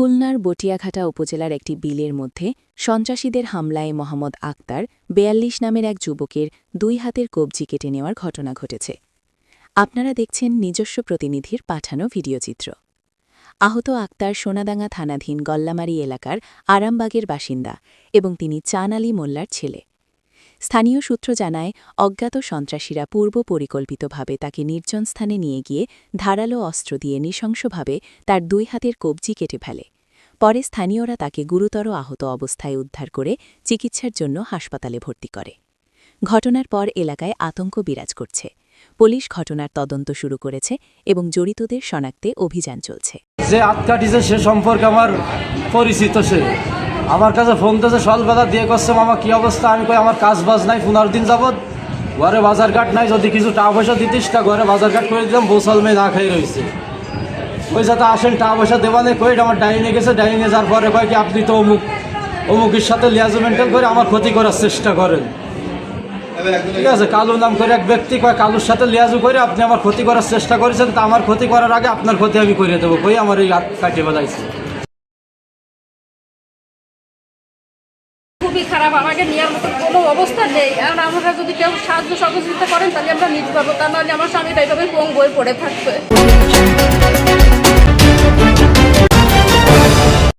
খুলনার বটিয়াঘাটা উপজেলার একটি বিলের মধ্যে সন্ত্রাসীদের হামলায় মোহাম্মদ আক্তার বেয়াল্লিশ নামের এক যুবকের দুই হাতের কবজি কেটে নেওয়ার ঘটনা ঘটেছে। আপনারা দেখছেন নিজস্ব প্রতিনিধির পাঠানো ভিডিওচিত্র আহত আক্তার সোনাদাঙ্গা থানাধীন গল্লামারি এলাকার আরামবাগের বাসিন্দা এবং তিনি চান আলী মোল্লার ছেলে। স্থানীয় সূত্র জানায়, অজ্ঞাত সন্ত্রাসীরা পূর্ব পরিকল্পিতভাবে তাকে নির্জন স্থানে নিয়ে গিয়ে ধারালো অস্ত্র দিয়ে নৃশংসভাবে তার দুই হাতের কবজি কেটে ফেলে। পরে স্থানীয়রা তাকে গুরুতর আহত অবস্থায় উদ্ধার করে চিকিৎসার জন্য হাসপাতালে ভর্তি করে। ঘটনার পর এলাকায় আতঙ্ক বিরাজ করছে। পুলিশ ঘটনার তদন্ত শুরু করেছে এবং জড়িতদের শনাক্তে অভিযান চলছে। যে আটকাটিছে সে সম্পর্কে আমার পরিচিত সে। আমার কাছে ফোন দিয়েছে সকালবেলা দিয়ে করছে মামা, কি অবস্থা? আমি কই, আমার কাজ বাজ নাই, পনেরো দিন যাবৎ। ঘরে বাজার ঘাট নাই, যদি কিছু টাকা পয়সা দিতিস তা ঘরে বাজার ঘাট করে দিলাম বৌসাল মেয়ে না খাই রয়েছে ওই সাথে আসেন, টাকা পয়সা দেওয়া নেই, কই আমার ডাইনে গেছে, ডাইনে যাওয়ার পরে কয় কি, আপনি তো অমুক, অমুকের সাথে লিয়াজ মেনটেন করে আমার ক্ষতি করার চেষ্টা করেন। ঠিক আছে কালু নাম করে এক ব্যক্তি কয়, কালুর সাথে লিয়াজু করে আপনি আমার ক্ষতি করার চেষ্টা করেছেন, তা আমার ক্ষতি করার আগে আপনার ক্ষতি আমি করে দেবো। কই, আমার এই হাত কাটিয়ে বেলাইছে খুবই খারাপ। আমাকে নেওয়ার মতো কোনো অবস্থা নেই। আর আমরা যদি কেউ সাহায্য সহযোগিতা করেন, তাহলে আমরা নিতে পাবো তা নাহলে আমার স্বামীটা এইভাবে পঙ্গ হয়ে পড়ে থাকবে।